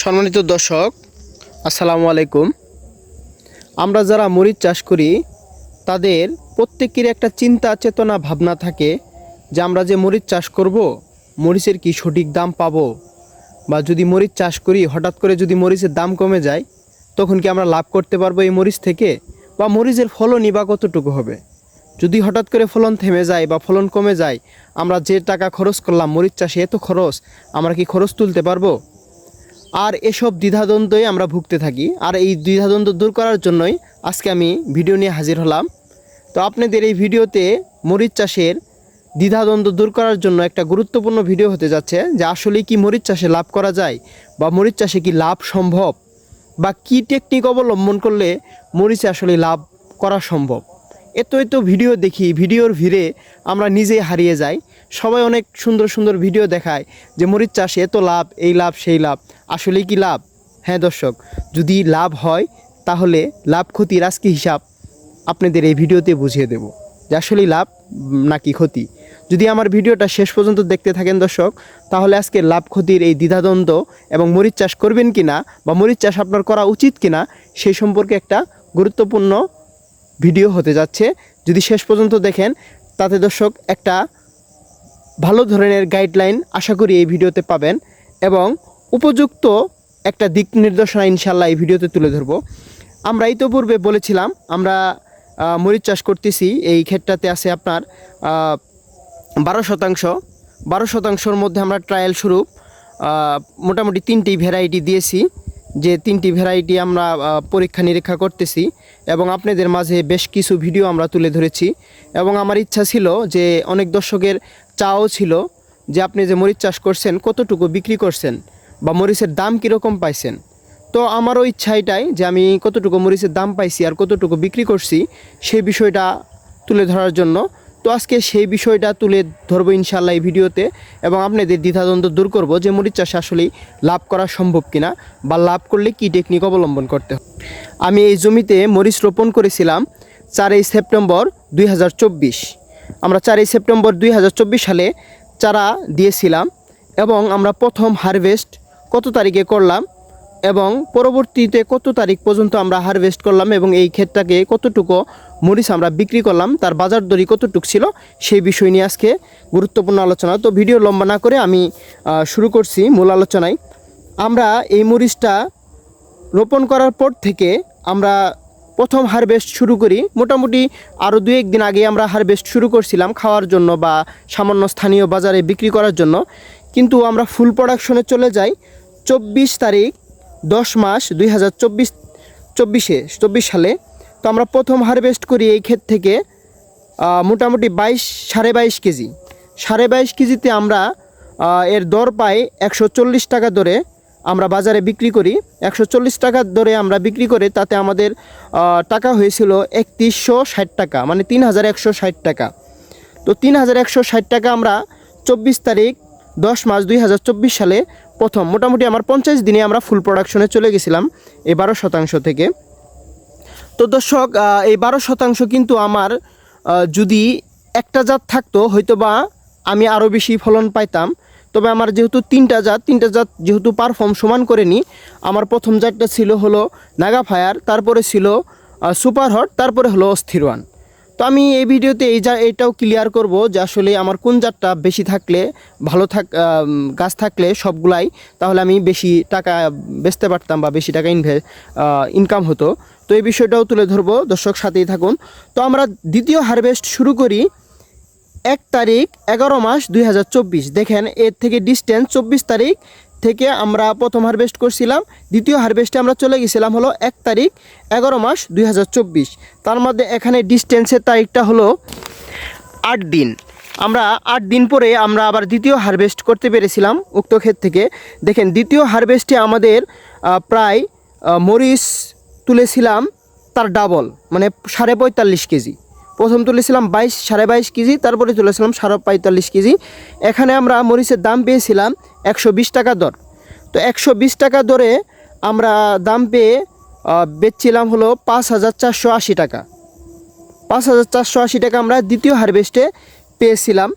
সম্মানিত দর্শক, আসসালামু আলাইকুম। আমরা যারা মরিচ চাষ করি, তাদের প্রত্যেকের একটা চিন্তা, চেতনা, ভাবনা থাকে যে আমরা যে মরিচ চাষ করব, মরিচের কি সঠিক দাম পাবো? বা যদি মরিচ চাষ করি, হঠাৎ করে যদি মরিচের দাম কমে যায়, তখন কি আমরা লাভ করতে পারব এই মরিচ থেকে? বা মরিচের ফলনই বা কতটুকু হবে? যদি হঠাৎ করে ফলন থেমে যায় বা ফলন কমে যায়, আমরা যে টাকা খরচ করলাম মরিচ চাষে এত খরচ, আমরা কি খরচ তুলতে পারব? আর এসব দ্বিধাদ্বন্দ্বই আমরা ভুগতে থাকি। আর এই দ্বিধাদ্বন্দ্ব দূর করার জন্যই আজকে আমি ভিডিও নিয়ে হাজির হলাম। তো আপনাদের এই ভিডিওতে মরিচ চাষের দ্বিধাদ্বন্দ্ব দূর করার জন্য একটা গুরুত্বপূর্ণ ভিডিও হতে যাচ্ছে যে আসলে কি মরিচ চাষে লাভ করা যায় বা মরিচ চাষে কি লাভ সম্ভব বা কি টেকনিক অবলম্বন করলে মরিচে আসলে লাভ করা সম্ভব। এত এত ভিডিও দেখি, ভিডিওর ভিড়ে আমরা নিজেই হারিয়ে যাই। সবাই অনেক সুন্দর সুন্দর ভিডিও দেখায় যে মরিচ চাষে এত লাভ, এই লাভ, সেই লাভ। আসলে কি লাভ? হ্যাঁ দর্শক, যদি লাভ হয়, তাহলে লাভ ক্ষতির আজকে হিসাব আপনাদের এই ভিডিওতে বুঝিয়ে দেব যে আসলেই লাভ নাকি ক্ষতি। যদি আমার ভিডিওটা শেষ পর্যন্ত দেখতে থাকেন দর্শক, তাহলে আজকে লাভ ক্ষতির এই দ্বিধাদ্বন্দ্ব এবং মরিচ চাষ করবেন কি না বা মরিচ চাষ আপনার করা উচিত কিনা সেই সম্পর্কে একটা গুরুত্বপূর্ণ ভিডিও হতে যাচ্ছে। যদি শেষ পর্যন্ত দেখেন, তাতে দর্শক একটা ভালো ধরনের গাইডলাইন আশা করি এই ভিডিওতে পাবেন এবং উপযুক্ত একটা দিক নির্দেশনা ইনশাল্লাহ এই ভিডিওতে তুলে ধরব। আমরা ইতোপূর্বে বলেছিলাম, আমরা মরিচ চাষ করতেছি, এই ক্ষেতটাতে আছে আপনার বারো শতাংশ। বারো শতাংশর মধ্যে আমরা ট্রায়াল স্বরূপ মোটামুটি তিনটি ভ্যারাইটি দিয়েছি। যে তিনটি ভ্যারাইটি আমরা পরীক্ষা নিরীক্ষা করতেছি এবং আপনাদের মাঝে বেশ কিছু ভিডিও আমরা তুলে ধরেছি এবং আমার ইচ্ছা ছিল যে অনেক দর্শকের চাও ছিল যে আপনি যে মরিচ চাষ করছেন, কতটুকু বিক্রি করছেন বা মরিচের দাম কীরকম পাইছেন। তো আমারও ইচ্ছা এটাই যে আমি কতটুকু মরিচের দাম পাইছি আর কতটুকু বিক্রি করছি সেই বিষয়টা তুলে ধরার জন্য তো আজকে সেই বিষয়টা তুলে ধরবো ইনশাল্লাহ এই ভিডিওতে এবং আপনাদের দ্বিধাদ্বন্দ্ব দূর করব যে মরিচ চাষে আসলেই লাভ করা সম্ভব কিনা বা লাভ করলে কি টেকনিক অবলম্বন করতে হবে। আমি এই জমিতে মরিচ রোপণ করেছিলাম চারই সেপ্টেম্বর দুই হাজার চব্বিশ। আমরা চারই সেপ্টেম্বর দুই হাজার চব্বিশ সালে চারা দিয়েছিলাম এবং আমরা প্রথম হারভেস্ট কত তারিখে করলাম? এবং পরবর্তীতে কত তারিখ পর্যন্ত আমরা হারভেস্ট করলাম এবং এই ক্ষেতটাকে কতটুকু মরিচ আমরা বিক্রি করলাম, তার বাজার দরি কতটুকু ছিল, সেই বিষয় নিয়ে আজকে গুরুত্বপূর্ণ আলোচনা। তো ভিডিও লম্বা না করে আমি শুরু করছি মূল আলোচনায়। আমরা এই মরিচটা রোপণ করার পর থেকে আমরা প্রথম হারভেস্ট শুরু করি। মোটামুটি আরও দু একদিন আগে আমরা হারভেস্ট শুরু করছিলাম খাওয়ার জন্য বা সামান্য স্থানীয় বাজারে বিক্রি করার জন্য। কিন্তু আমরা ফুল প্রোডাকশনে চলে যাই। চব্বিশ তারিখ দশ মাস দুই হাজার চব্বিশ, চব্বিশে, চব্বিশ সালে। তো আমরা প্রথম হারভেস্ট করি এই ক্ষেত থেকে মোটামুটি বাইশ, সাড়ে বাইশ কেজি। সাড়ে বাইশ কেজিতে আমরা এর দর পাই একশো চল্লিশ টাকা দরে আমরা বাজারে বিক্রি করি। একশো চল্লিশ টাকার দরে আমরা বিক্রি করে তাতে আমাদের টাকা হয়েছিল একত্রিশশো ষাট টাকা মানে তিন হাজার একশো ষাট টাকা। তো তিন হাজার একশো ষাট টাকা আমরা চব্বিশ তারিখ, দশ মাস দুই হাজার চব্বিশ সালে প্রথম, মোটামুটি আমার পঞ্চাশ দিনে আমরা ফুল প্রোডাকশনে চলে গেছিলাম, এই বারো শতাংশ থেকে। তো দর্শক এই বারো শতাংশ কিন্তু আমার যদি একটা জাত থাকতো হয়তো বা আমি আরও বেশি ফলন পাইতাম। তবে আমার যেহেতু তিনটা জাত তিনটা জাত যেহেতু পারফর্ম সমান করেনি, আমার প্রথম জাতটা ছিল হলো নাগা ফায়ার তারপরে ছিল সুপার হট তারপরে হলো অস্থির ওয়ান তো আমি এই ভিডিওতে এই যা এটাও ক্লিয়ার করব যে আসলে আমার কোন জাতটা বেশি থাকলে, ভালো থাক গাছ থাকলে সবগুলাই, তাহলে আমি বেশি টাকা বেচতে পারতাম বা বেশি টাকা ইনভে ইনকাম হতো। তো এই বিষয়টাও তুলে ধরবো, দর্শক সাথেই থাকুন। তো আমরা দ্বিতীয় হারভেস্ট শুরু করি এক তারিখ এগারো মাস দুই হাজার চব্বিশ। দেখেন, এর থেকে ডিস্টেন্স চব্বিশ তারিখ থেকে আমরা প্রথম হারভেস্ট করছিলাম, দ্বিতীয় হারভেস্টে আমরা চলে গেছিলাম হলো এক তারিখ, এগারো মাস দুই হাজার চব্বিশ। তার মধ্যে এখানে ডিস্টেন্সের তারিখটা হলো আট দিন। আমরা আট দিন পরে আমরা আবার দ্বিতীয় হারভেস্ট করতে পেরেছিলাম উক্ত ক্ষেত থেকে। দেখেন, দ্বিতীয় হারভেস্টে আমাদের প্রায় মরিচ তুলেছিলাম তার ডাবল মানে সাড়ে পঁয়তাল্লিশ কেজি। প্রথম তুলেছিলাম বাইশ, সাড়ে বাইশ কেজি, তারপরে তুলেছিলাম সাড়ে পঁয়তাল্লিশ কেজি। এখানে আমরা মরিচের দাম পেয়েছিলাম একশো বিশ টাকা দর। তো একশো বিশ টাকা দরে আমরা দাম পেয়ে বেচছিলাম হলো পাঁচ হাজার চারশো আশি টাকা। পাঁচ হাজার চারশো আশি টাকা আমরা দ্বিতীয় হারভেস্টে পেয়েছিলাম।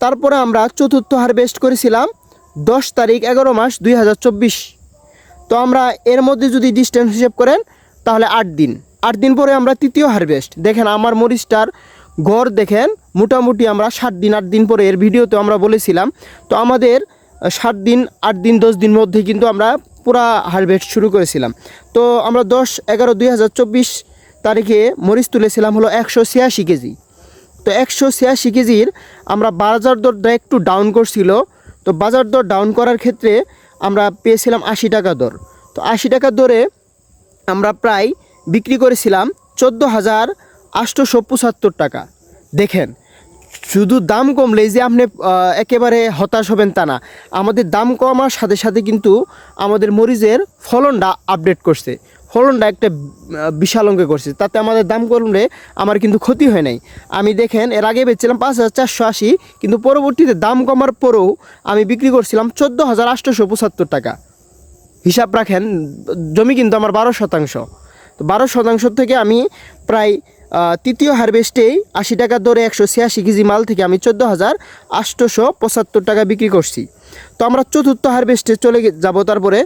তারপরে আমরা চতুর্থ হারভেস্ট করেছিলাম দশ তারিখ এগারো মাস দুই হাজার চব্বিশ। তো আমরা এর মধ্যে যদি ডিস্টেন্স হিসেব করেন, তাহলে আট দিন। আট দিন পরে আমরা তৃতীয় হারভেস্ট দেখেন আমার মরিচটার গড় দেখেন, মোটামুটি আমরা সাত দিন, আট দিন পরে এর ভিডিওতে আমরা বলেছিলাম। তো আমাদের সাত দিন, আট দিন, দশ দিন মধ্যে কিন্তু আমরা পুরা হারভেস্ট শুরু করেছিলাম। তো আমরা দশ, এগারো, দুই তারিখে মরিচ তুলেছিলাম হলো একশো ছিয়াশি কেজি। তো একশো ছিয়াশি কেজির আমরা বাজার দরটা একটু ডাউন করছিল। তো বাজার দর ডাউন করার ক্ষেত্রে আমরা পেয়েছিলাম আশি টাকা দর। তো আশি টাকা দরে আমরা প্রায় বিক্রি করেছিলাম চোদ্দ হাজার আটশোশো পঁচাত্তর টাকা। দেখেন, শুধু দাম কমলেই যে আপনি একেবারে হতাশ হবেন তা না। আমাদের দাম কমার সাথে সাথে কিন্তু আমাদের মরিচের ফলনটা আপডেট করছে। ফলনটা একটা বিশাল অঙ্কে করছে। তাতে আমাদের দাম কমলে আমার কিন্তু ক্ষতি হয় নাই। আমি দেখেন, এর আগে বেচছিলাম পাঁচ হাজার চারশো আশি, কিন্তু পরবর্তীতে দাম কমার পরেও আমি বিক্রি করছিলাম চোদ্দ হাজার আটশোশো পঁচাত্তর টাকা। হিসাব রাখেন, জমি কিন্তু আমার বারো শতাংশ। তো বারো শতাংশ থেকে আমি প্রায় তৃতীয় হারভেস্টেই আশি টাকা দরে একশো ছিয়াশি কেজি মাল থেকে আমি চোদ্দ হাজার আটশোশো পঁচাত্তর টাকা বিক্রি করছি। তো আমরা চতুর্থ হারভেস্টে চলে যাব। তারপরে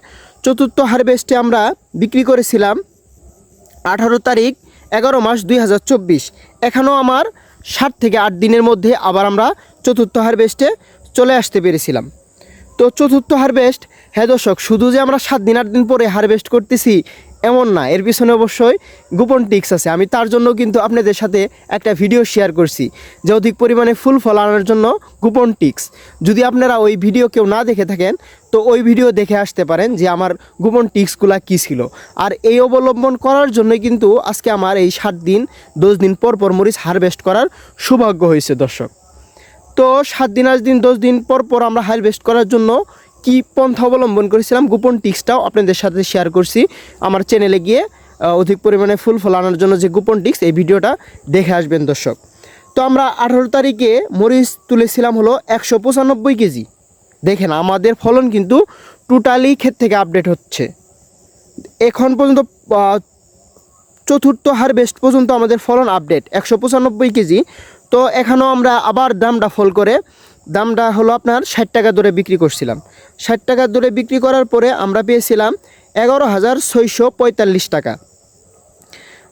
চতুর্থ হারভেস্টে আমরা বিক্রি করেছিলাম আঠারো তারিখ এগারো মাস দুই হাজার চব্বিশ। এখানেও আমার সাত থেকে আট দিনের মধ্যে আবার আমরা চতুর্থ হারভেস্টে চলে আসতে পেরেছিলাম। তো চতুর্থ হারভেস্ট হ্যাঁ দর্শক, শুধু যে আমরা সাত দিন, আট দিন পরে হারভেস্ট করতেছি এমন না। এর পিছনে অবশ্যই গোপন টিক্স আছে। আমি তার জন্য কিন্তু আপনাদের সাথে একটা ভিডিও শেয়ার করছি। যে অধিক পরিমাণে ফুল ফল আনার জন্য গোপন টিক্স। যদি আপনারা ওই ভিডিও কেউ না দেখে থাকেন, তো ওই ভিডিও দেখে আসতে পারেন যে আমার গোপন টিক্সগুলা কী ছিল। আর এই অবলম্বন করার জন্যই কিন্তু আজকে আমার এই সাত দিন, দশ দিন পর পর মরিচ হারভেস্ট করার সৌভাগ্য হয়েছে, দর্শক। তো সাত দিন আট দিন, দশ দিন পর পর আমরা হারভেস্ট করার জন্য কি পন্থা অবলম্বন করেছিলাম, গোপন টিক্সটাও আপনাদের সাথে শেয়ার করছি। আমার চ্যানেলে গিয়ে অধিক পরিমাণে ফুল ফল আনার জন্য যে গোপন টিক্স, এই ভিডিওটা দেখে আসবেন দর্শক। তো আমরা আঠারো তারিখে মরিচ তুলেছিলাম হলো একশো পঁচানব্বই কেজি। দেখেন, আমাদের ফলন কিন্তু টোটালি ক্ষেত থেকে আপডেট হচ্ছে। এখন পর্যন্ত চতুর্থ হারভেস্ট পর্যন্ত আমাদের ফলন আপডেট একশো পঁচানব্বই কেজি। তো এখানেও আমরা আবার দামটা ফল করে দামটা হলো আপনার ষাট টাকা দরে বিক্রি করছিলাম। ষাট টাকা দরে বিক্রি করার পরে আমরা পেয়েছিলাম এগারো হাজার ছয়শো পঁয়তাল্লিশ টাকা।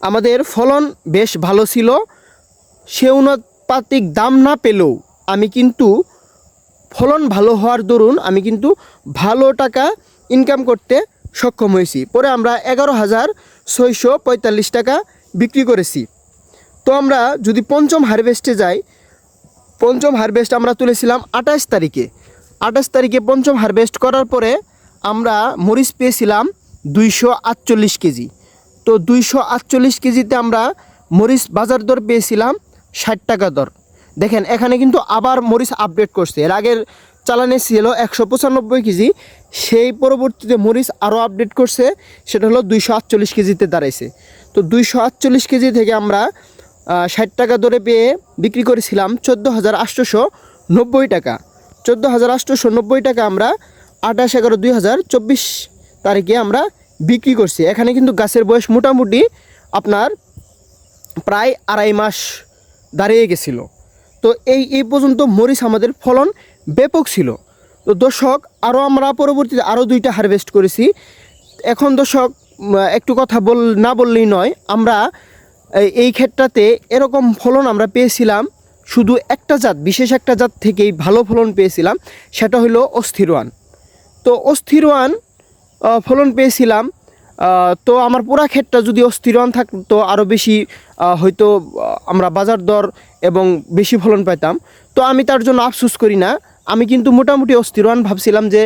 আমাদের ফলন বেশ ভালো ছিল, সে অনুপাতিক দাম না পেলেও আমি কিন্তু ফলন ভালো হওয়ার দরুন আমি কিন্তু ভালো টাকা ইনকাম করতে সক্ষম হয়েছি। পরে আমরা এগারো হাজার ছয়শো পঁয়তাল্লিশ টাকা বিক্রি করেছি। তো আমরা যদি পঞ্চম হারভেস্টে যাই পঞ্চম হারভেস্ট আমরা তুলেছিলাম আঠাশ তারিখে। আঠাশ তারিখে পঞ্চম হারভেস্ট করার পরে আমরা মরিচ পেয়েছিলাম দুইশো আটচল্লিশ কেজি। তো দুইশো আটচল্লিশ কেজিতে আমরা মরিচ বাজার দর পেয়েছিলাম ষাট টাকা দর। দেখেন, এখানে কিন্তু আবার মরিচ আপডেট করছে। এর আগের চালানে ছিল একশো পঁচানব্বই কেজি। সেই পরবর্তীতে মরিচ আরও আপডেট করছে। সেটা হলো দুইশো আটচল্লিশ কেজিতে দাঁড়াইছে। তো দুইশো আটচল্লিশ কেজি থেকে আমরা ষাট টাকা দরে পেয়ে বিক্রি করেছিলাম চোদ্দ হাজার আটশোশো নব্বই টাকা। চোদ্দ হাজার আটশোশো নব্বই টাকা আমরা আঠাশ এগারো দুই হাজার চব্বিশ তারিখে আমরা বিক্রি করছি। এখানে কিন্তু গাছের বয়স মোটামুটি আপনার প্রায় আড়াই মাস দাঁড়িয়ে গেছিল। তো এই এই পর্যন্ত মরিচ আমাদের ফলন ব্যাপক ছিল। তো দর্শক আরও আমরা পরবর্তীতে আরও দুইটা হারভেস্ট করেছি। এখন দর্শক, একটু কথা বল, না বললেই নয়, আমরা এই- ক্ষেত্রটাতে এরকম ফলন আমরা পেয়েছিলাম শুধু একটা জাত বিশেষ একটা জাত থেকেই ভালো ফলন পেয়েছিলাম সেটা হলো অস্থির ওয়ান তো অস্থির ওয়ান আহ, ফলন পেয়েছিলাম তো আমার পুরা ক্ষেতটা যদি অস্থির ওয়ান থাকতো আরও বেশি হয়তো আমরা বাজার দর এবং বেশি ফলন পেতাম তো আমি তার জন্য আফসুস করি না আমি কিন্তু মোটামুটি অস্থিরওয়ান ভাবছিলাম যে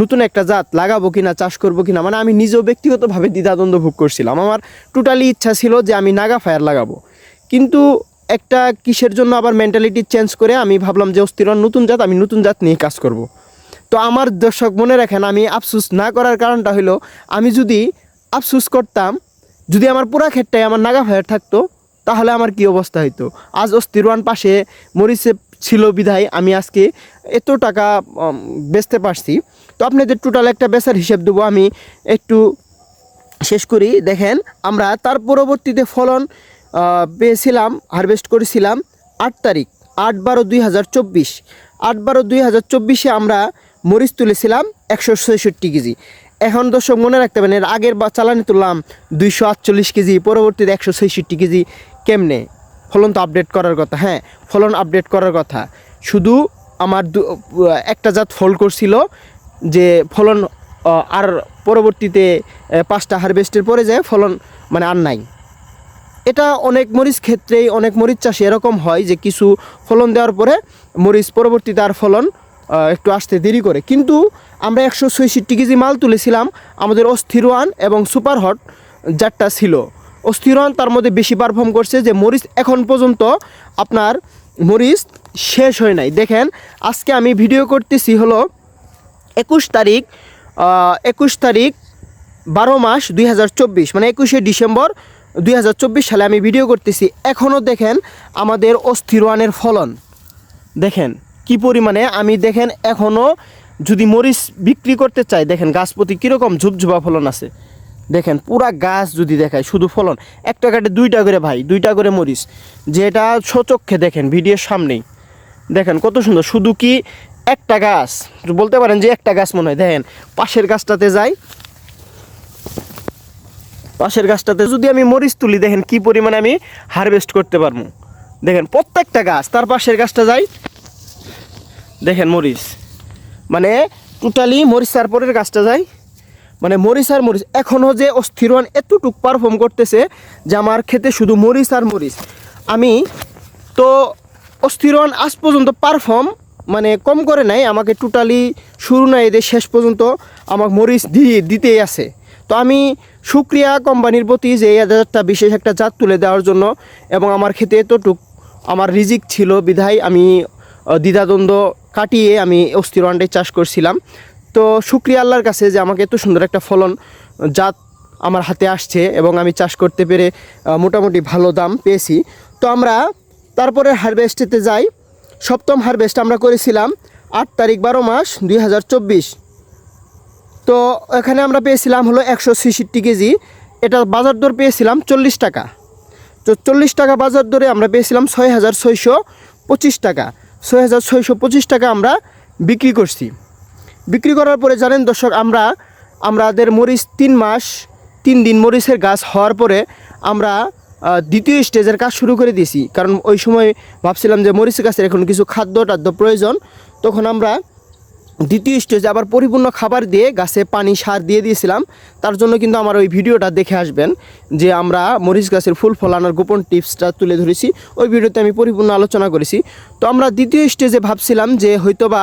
নতুন একটা জাত লাগাবো কিনা, চাষ করব কিনা মানে আমি নিজেও ব্যক্তিগতভাবে দ্বিধাদ্বন্দ্ব ভোগ করছিলাম। আমার টোটালি ইচ্ছা ছিল যে আমি নাগা ফায়ার লাগাবো। কিন্তু একটা কিসের জন্য আবার মেন্টালিটি চেঞ্জ করে আমি ভাবলাম যে অস্থির, নতুন জাত, আমি নতুন জাত নিয়ে কাজ করব। তো আমার দর্শক মনে রাখেন, আমি আফসুস না করার কারণটা হলো আমি যদি আফসুস করতাম, যদি আমার পুরা ক্ষেতটাই আমার নাগা ফায়ার থাকতো, তাহলে আমার কি অবস্থা হইতো? আজ অস্থির, ওয়ান পাশে মরিচে ছিল বিধায় আমি আজকে এত টাকা বেচতে পারছি। তো আপনাদের টোটাল একটা বেচার হিসেব দেবো, আমি একটু শেষ করি। দেখেন, আমরা তার পরবর্তীতে ফলন পেয়েছিলাম হারভেস্ট করেছিলাম আট তারিখ, আট বারো দুই হাজার চব্বিশ। আট বারো দুই হাজার চব্বিশে আমরা মরিচ তুলেছিলাম একশো ছয়ষট্টি কেজি। এখন দর্শক, মনে রাখতে পারেন, এর আগের বা চালানি তুললাম দুইশো আটচল্লিশ কেজি, পরবর্তীতে একশো ছেষট্টি কেজি। কেমনে? ফলন তো আপডেট করার কথা হ্যাঁ ফলন আপডেট করার কথা। শুধু আমার একটা জাত ফল করছিল যে ফলন আর পরবর্তীতে পাঁচটা হারভেস্টের পরে যায় ফলন মানে আর নাই। এটা অনেক মরিচ ক্ষেত্রেই অনেক মরিচ চাষে এরকম হয় যে কিছু ফলন দেওয়ার পরে মরিচ পরবর্তীতে আর ফলন একটু আসতে দেরি করে। কিন্তু আমরা একশো ছয়ষট্টি কেজি মাল তুলেছিলাম আমাদের অস্থির ওয়ান এবং সুপার হট যারটা ছিল। অস্থির ওয়ান তার মধ্যে বেশি পারফর্ম করছে যে মরিচ এখন পর্যন্ত আপনার মরিচ শেষ হয় নাই। দেখেন, আজকে আমি ভিডিও করতেছি হলো একুশ তারিখ একুশ তারিখ বারো মাস দুই হাজার চব্বিশ মানে একুশে ডিসেম্বর দুই হাজার চব্বিশ সালে আমি ভিডিও করতেছি। এখনও দেখেন আমাদের অস্থির ওয়ানের ফলন। দেখেন, কি পরিমাণে? আমি দেখেন এখনও যদি মরিচ বিক্রি করতে চাই, দেখেন গাছ প্রতি কীরকম ঝুপঝুপা ফলন আছে। দেখেন, পুরা গাছ যদি দেখায়, শুধু ফলন। একটা কাটে দুইটা করে ভাই, দুইটা করে মরিচ, যেটা সচক্ষে দেখেন, ভিডিওর সামনেই। দেখেন কত সুন্দর, শুধু কি একটা গাছ? বলতে পারেন যে একটা গাছ মনে হয়। দেখেন, পাশের গাছটাতে যাই। পাশের গাছটাতে যদি আমি মরিচ তুলি, দেখেন কি পরিমাণে আমি হারভেস্ট করতে পারব। দেখেন, প্রত্যেকটা গাছ, তার পাশের গাছটা যাই। দেখেন মরিচ। মানে টোটালি মরিচ তারপরের গাছটা যায় মানে মরিচ আর মরিচ এখনও যে অস্থিরন এতটুক পারফর্ম করতেছে যে আমার খেতে শুধু মরিচ আর মরিচ। আমি তো অস্থিরন আজ পর্যন্ত পারফর্ম মানে কম করে নাই, আমাকে টোটালি শুরু না এদের শেষ পর্যন্ত আমাকে মরিচ দিয়ে দিতেই আছে। তো আমি সুক্রিয়া কোম্পানির প্রতি যে একটা বিশেষ একটা জাত তুলে দেওয়ার জন্য এবং আমার খেতে এতটুক আমার রিজিক ছিল বিধায় আমি দ্বিধাদ্বন্দ্ব কাটিয়ে আমি অস্থির ওয়ানডে চাষ করছিলাম। তো শুক্রিয়া আল্লাহর কাছে যে আমাকে এত সুন্দর একটা ফলন, জাত আমার হাতে আসছে এবং আমি চাষ করতে পেরে মোটামুটি ভালো দাম পেয়েছি। তো আমরা তারপরে হারভেস্টেতে যাই। সপ্তম হারভেস্ট আমরা করেছিলাম আট তারিখ বারো মাস দুই হাজার চব্বিশ। তো এখানে আমরা পেয়েছিলাম হলো একশো ছেষট্টি কেজি। এটা বাজার দর পেয়েছিলাম চল্লিশ টাকা। তো চল্লিশ টাকা বাজার দরে আমরা পেয়েছিলাম ছয় হাজার ছয়শো পঁচিশ টাকা। ছয় হাজার ছয়শো পঁচিশ টাকা আমরা বিক্রি করছি। বিক্রি করার পরে জানেন দর্শক, আমরা, আমাদের মরিচ তিন মাস, তিন দিন মরিচের গাছ হওয়ার পরে আমরা দ্বিতীয় স্টেজের কাজ শুরু করে দিয়েছি। কারণ ওই সময় ভাবছিলাম যে মরিচ গাছের এখন কিছু খাদ্য টাদ্য প্রয়োজন। তখন আমরা দ্বিতীয় স্টেজে আবার পরিপূর্ণ খাবার দিয়ে গাছে পানি, সার দিয়ে দিয়েছিলাম। তার জন্য কিন্তু আমার ওই ভিডিওটা দেখে আসবেন যে আমরা মরিচ গাছের ফুল ফলানোর গোপন টিপসটা তুলে ধরেছি। ওই ভিডিওতে আমি পরিপূর্ণ আলোচনা করেছি। তো আমরা দ্বিতীয় স্টেজে ভাবছিলাম যে হয়তোবা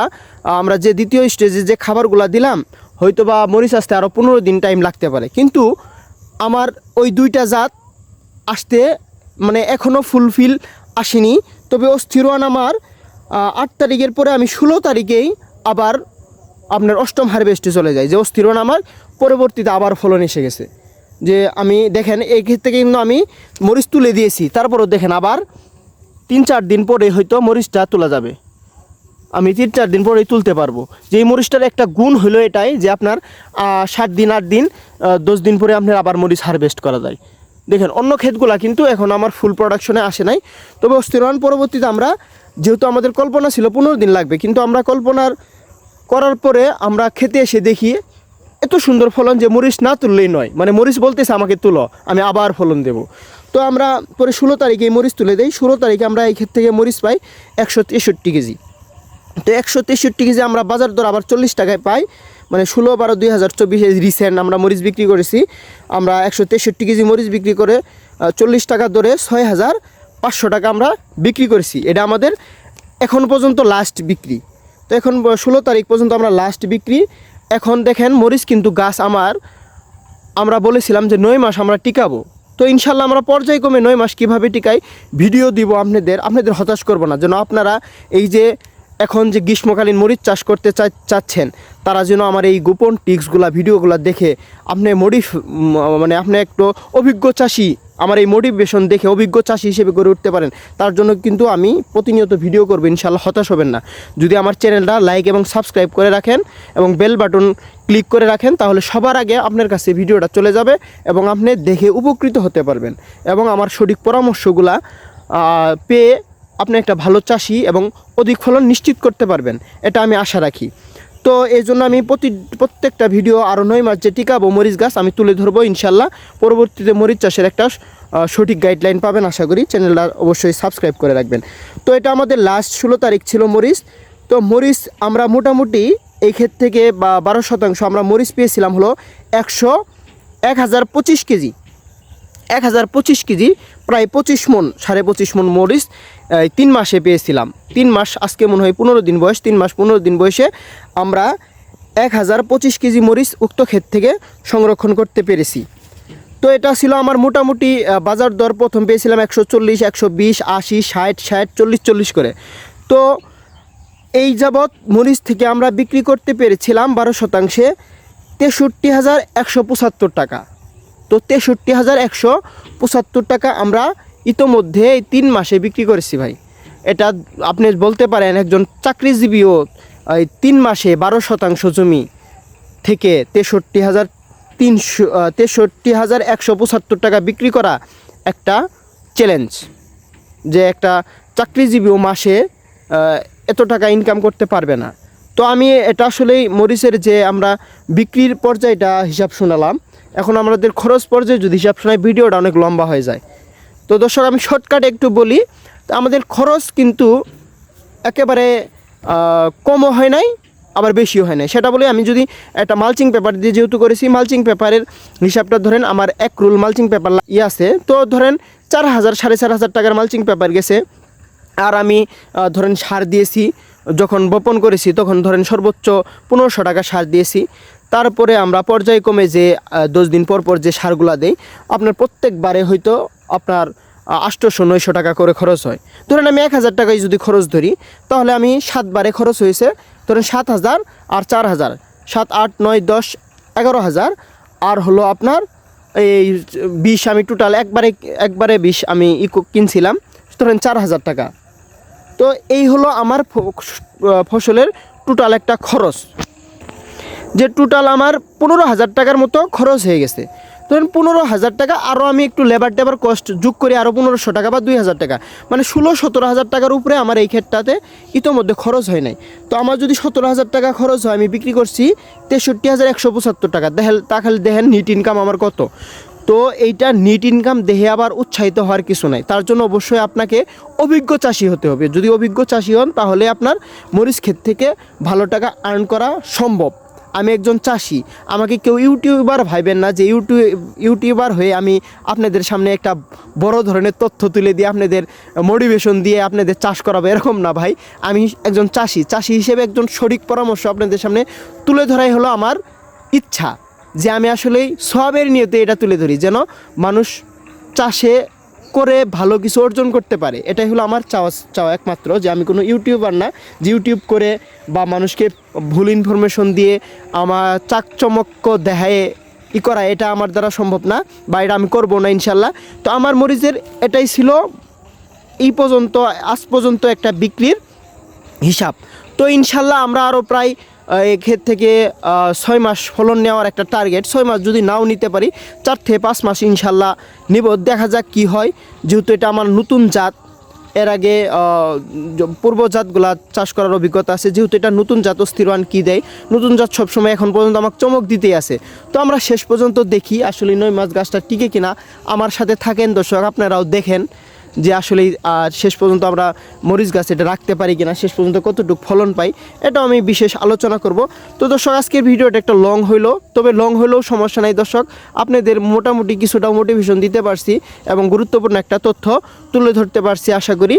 আমরা যে দ্বিতীয় স্টেজে যে খাবারগুলো দিলাম, হয়তোবা মরিচ আসতে আরও পনেরো দিন টাইম লাগতে পারে। কিন্তু আমার ওই দুইটা জাত আসতে মানে এখনও ফুলফিল আসেনি। তবে অস্থিরওয়ান আমার আট তারিখের পরে আমি ষোলো তারিখেই আবার আপনার অষ্টম হারভেস্টে চলে যাই। যে অস্থিরওয়ান আমার পরবর্তীতে আবার ফলন এসে গেছে। যে আমি দেখেন, এই ক্ষেত্রে কিন্তু আমি মরিচ তুলে দিয়েছি। তারপরও দেখেন আবার তিন চার দিন পরে হয়তো মরিচটা তোলা যাবে। আমি তিন চার দিন পরেই তুলতে পারব। যে এই মরিচটার একটা গুণ হলো এটাই যে আপনার সাত দিন, আট দিন দশ দিন পরে আপনার আবার মরিচ হারভেস্ট করা যায়। দেখেন, অন্য ক্ষেতগুলা কিন্তু এখন আমার ফুল প্রোডাকশনে আসে নাই। তবে অস্থিরণ পরবর্তীতে আমরা, যেহেতু আমাদের কল্পনা ছিল পনেরো দিন লাগবে, কিন্তু আমরা কল্পনার করার পরে আমরা খেতে এসে দেখি এত সুন্দর ফলন যে মরিচ না তুললেই নয়। মানে মরিচ বলতেছে, আমাকে তুলো, আমি আবার ফলন দেব। তো আমরা পরে ষোলো তারিখে এই মরিচ তুলে দেই। ষোলো তারিখে আমরা এই ক্ষেত থেকে মরিচ পাই একশো তেষট্টি কেজি। তো একশো তেষট্টি কেজি আমরা বাজার দর আবার চল্লিশ টাকায় পাই। মানে ষোলো বারো দুই হাজার চব্বিশে রিসেন্ট আমরা মরিচ বিক্রি করেছি, আমরা একশো তেষট্টি কেজি মরিচ বিক্রি করে চল্লিশ টাকা দরে ছয় হাজার পাঁচশো টাকা আমরা বিক্রি করেছি। এটা আমাদের এখন পর্যন্ত লাস্ট বিক্রি। তো এখন ষোলো তারিখ পর্যন্ত আমরা লাস্ট বিক্রি। এখন দেখেন মরিচ কিন্তু গাছ আমার, আমরা বলেছিলাম যে নয় মাস আমরা টিকাবো। তো ইনশাল্লাহ আমরা পর্যায়ক্রমে নয় মাস কীভাবে টিকাই ভিডিও দিব আপনাদের আপনাদের হতাশ করব না। যেন আপনারা এই যে এখন যে গ্রীষ্মকালীন মরিচ চাষ করতে চাচ্ছেন তারা যেন আমার এই গোপন টিক্সগুলা, ভিডিওগুলো দেখে আপনি মডিফ মানে আপনি একটু অভিজ্ঞ চাষি, আমার এই মোটিভেশন দেখে অভিজ্ঞ চাষি হিসেবে গড়ে উঠতে পারেন। তার জন্য কিন্তু আমি প্রতিনিয়ত ভিডিও করব ইনশাল্লাহ হতাশ হবেন না। যদি আমার চ্যানেলটা লাইক এবং সাবস্ক্রাইব করে রাখেন এবং বেল বাটন ক্লিক করে রাখেন, তাহলে সবার আগে আপনার কাছে ভিডিওটা চলে যাবে এবং আপনি দেখে উপকৃত হতে পারবেন। এবং আমার সঠিক পরামর্শগুলা পেয়ে আপনি একটা ভালো চাষি এবং অধিক ফলন নিশ্চিত করতে পারবেন। এটা আমি আশা রাখি। তো এই জন্য আমি প্রতি, প্রত্যেকটা ভিডিও আরও নয় মাস যে টিকাবো মরিচ গাছ আমি তুলে ধরবো ইনশাল্লাহ। পরবর্তীতে মরিচ চাষের একটা সঠিক গাইডলাইন পাবেন আশা করি। চ্যানেলটা অবশ্যই সাবস্ক্রাইব করে রাখবেন। তো এটা আমাদের লাস্ট ষোলো তারিখ ছিল মরিচ। তো মরিচ আমরা মোটামুটি এই ক্ষেত থেকে বা বারো শতাংশ আমরা মরিচ পেয়েছিলাম হলো একশো, এক হাজার পঁচিশ কেজি। এক হাজার পঁচিশ কেজি, প্রায় পঁচিশ মন, সাড়ে পঁচিশ মন মরিচ তিন মাসে পেয়েছিলাম। তিন মাস, আজকে মনে হয় পনেরো দিন বয়স, তিন মাস পনেরো দিন বয়সে আমরা এক হাজার পঁচিশ কেজি মরিচ উক্ত ক্ষেত থেকে সংরক্ষণ করতে পেরেছি। তো এটা ছিল আমার মোটামুটি বাজার দর প্রথম পেয়েছিলাম একশো চল্লিশ, একশো বিশ, আশি, ষাট ষাট, চল্লিশ চল্লিশ করে। তো এই যাবৎ মরিচ থেকে আমরা বিক্রি করতে পেরেছিলাম বারো শতাংশে তেষট্টি হাজার একশো পঁচাত্তর টাকা। তো তেষট্টি হাজার একশো পঁচাত্তর টাকা আমরা ইতোমধ্যে এই তিন মাসে বিক্রি করেছি ভাই। এটা আপনি বলতে পারেন একজন চাকরিজীবীও, এই তিন মাসে বারো শতাংশ জমি থেকে তেষট্টি হাজার তিনশো তেষট্টি হাজার একশো পঁচাত্তর টাকা বিক্রি করা একটা চ্যালেঞ্জ যে একটা চাকরিজীবীও মাসে এত টাকা ইনকাম করতে পারবে না। তো আমি এটা আসলেই মরিচের যে আমরা বিক্রির পর্যায়টা হিসাব শোনালাম। এখন আমাদের খরচ পর্যায়ে যদি হিসাব শোনাই ভিডিওটা অনেক লম্বা হয়ে যায়। তো দর্শক, আমি শর্টকাটে একটু বলি, তো আমাদের খরচ কিন্তু একেবারে কমও হয় নাই, আবার বেশিও হয় নাই। সেটা বলে আমি যদি একটা মালচিং পেপার দিয়ে যেহেতু করেছি মালচিং পেপারের হিসাবটা ধরেন আমার এক রুল মালচিং পেপার ইয়ে আছে, তো ধরেন চার হাজার, সাড়ে চার হাজার টাকার মালচিং পেপার গেছে। আর আমি ধরেন সার দিয়েছি, যখন বপন করেছি, তখন ধরেন সর্বোচ্চ পনেরোশো টাকা সার দিয়েছি। তারপরে আমরা পর্যায়ক্রমে যে দশ দিন পর পর যে সারগুলা দেই, আপনার প্রত্যেকবারে হয়তো আপনার আটশোশো, নয়শো টাকা করে খরচ হয়। ধরেন আমি এক হাজার টাকায় যদি খরচ ধরি, তাহলে আমি সাতবারে খরচ হয়েছে, ধরেন সাত হাজার আর চার হাজার। সাত, আট, নয়, দশ, এগারো হাজার। আর হলো আপনার এই বিষ আমি টোটাল একবারে একবারে বিষ আমি ই কিনছিলাম, ধরেন চার হাজার টাকা। তো এই হলো আমার ফসলের টোটাল একটা খরচ। যে টোটাল আমার পনেরো হাজার টাকার মতো খরচ হয়ে গেছে। ধরেন পনেরো হাজার টাকা আরও আমি একটু লেবার টেবার কস্ট যোগ করি আরও পনেরোশো টাকা বা দুই হাজার টাকা। মানে ষোলো সতেরো হাজার টাকার উপরে আমার এই ক্ষেতটাতে ইতোমধ্যে খরচ হয় নাই। তো আমার যদি সতেরো হাজার টাকা খরচ হয়, আমি বিক্রি করছি তেষট্টি হাজার একশো পঁচাত্তর টাকা। দেখেন তাহলে দেখেন নিট ইনকাম আমার কত। তো এইটা নিট ইনকাম দেহে আবার উৎসাহিত হওয়ার কিছু নাই। তার জন্য অবশ্যই আপনাকে অভিজ্ঞ চাষি হতে হবে। যদি অভিজ্ঞ চাষি হন, তাহলে আপনার মরিচ ক্ষেত থেকে ভালো টাকা আর্ন করা সম্ভব। আমি একজন চাষি। আমাকে কেউ ইউটিউবার ভাইবেন না যে ইউটিউব ইউটিউবার হয়ে আমি আপনাদের সামনে একটা বড় ধরনের তথ্য তুলে দিয়ে আপনাদের মোটিভেশন দিয়ে আপনাদের চাষ করাবো। এরকম না ভাই। আমি একজন চাষি। চাষি হিসেবে একজন সঠিক পরামর্শ আপনাদের সামনে তুলে ধরাই হলো আমার ইচ্ছা যে আমি আসলেই সবের নিয়তে এটা তুলে ধরি। যেন মানুষ চাষে করে ভালো কিছু অর্জন করতে পারে। এটাই হলো আমার চাওয়া চাওয়া একমাত্র যে আমি কোনো ইউটিউবার না, যে ইউটিউব করে বা মানুষকে ভুল ইনফরমেশন দিয়ে আমার চাকচমক্য দেখায়, ই করা এটা আমার দ্বারা সম্ভব না বা এটা আমি করব না ইনশাল্লাহ। তো আমার মরিচের এটাই ছিল এই পর্যন্ত, আজ পর্যন্ত একটা বিক্রির হিসাব। তো ইনশাল্লাহ আমরা আরও প্রায় ক্ষেত থেকে ছয় মাস ফলন নেওয়ার একটা টার্গেট ছয় মাস যদি নাও নিতে পারি, চার থেকে পাঁচ মাস ইনশাল্লাহ নিব। দেখা যাক কি হয়। যেহেতু এটা আমার নতুন জাত, এর আগে পূর্ব জাতগুলা চাষ করার অভিজ্ঞতা আছে। যেহেতু এটা নতুন জাত অস্থিরওয়ান কী দেয়? নতুন জাত সবসময় এখন পর্যন্ত আমাকে চমক দিতেই আছে। তো আমরা শেষ পর্যন্ত দেখি আসলে নয় মাছ গাছটা টিকে কিনা। আমার সাথে থাকেন দর্শক, আপনারাও দেখেন। যে আসলে আর শেষ পর্যন্ত আমরা মরিচ গাছ এটা রাখতে পারি কিনা, শেষ পর্যন্ত কতটুকু ফলন পাই, এটাও আমি বিশেষ আলোচনা করব। তো দর্শক, আজকের ভিডিওটা একটা লং হইল, তবে লং হইলেও সমস্যা নাই দর্শক। আপনাদের মোটামুটি কিছুটা মোটিভেশন দিতে পারছি এবং গুরুত্বপূর্ণ একটা তথ্য তুলে ধরতে পারছি, আশা করি।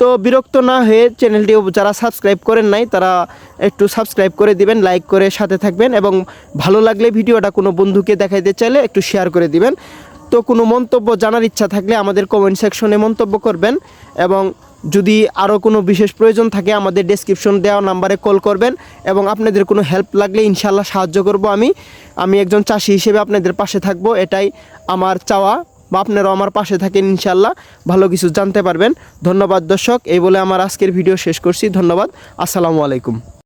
তো বিরক্ত না হয়ে চ্যানেলটি যারা সাবস্ক্রাইব করেন নাই, তারা একটু সাবস্ক্রাইব করে দিবেন লাইক করে সাথে থাকবেন এবং ভালো লাগলে ভিডিওটা কোনো বন্ধুকে দেখাইতে চাইলে একটু শেয়ার করে দিবেন। তো কোনো মন্তব্য জানার ইচ্ছা থাকলে আমাদের কমেন্ট সেকশনে মন্তব্য করবেন এবং যদি আরও কোনো বিশেষ প্রয়োজন থাকে আমাদের ডেসক্রিপশন দেওয়া নাম্বারে কল করবেন এবং আপনাদের কোনো হেল্প লাগলে ইনশাল্লাহ সাহায্য করব আমি। আমি একজন চাষি হিসেবে আপনাদের পাশে থাকব, এটাই আমার চাওয়া বা আপনারাও আমার পাশে থাকেন ইনশাল্লাহ ভালো কিছু জানতে পারবেন। ধন্যবাদ দর্শক, এই বলে আমার আজকের ভিডিও শেষ করছি, ধন্যবাদ, আসসালামু আলাইকুম।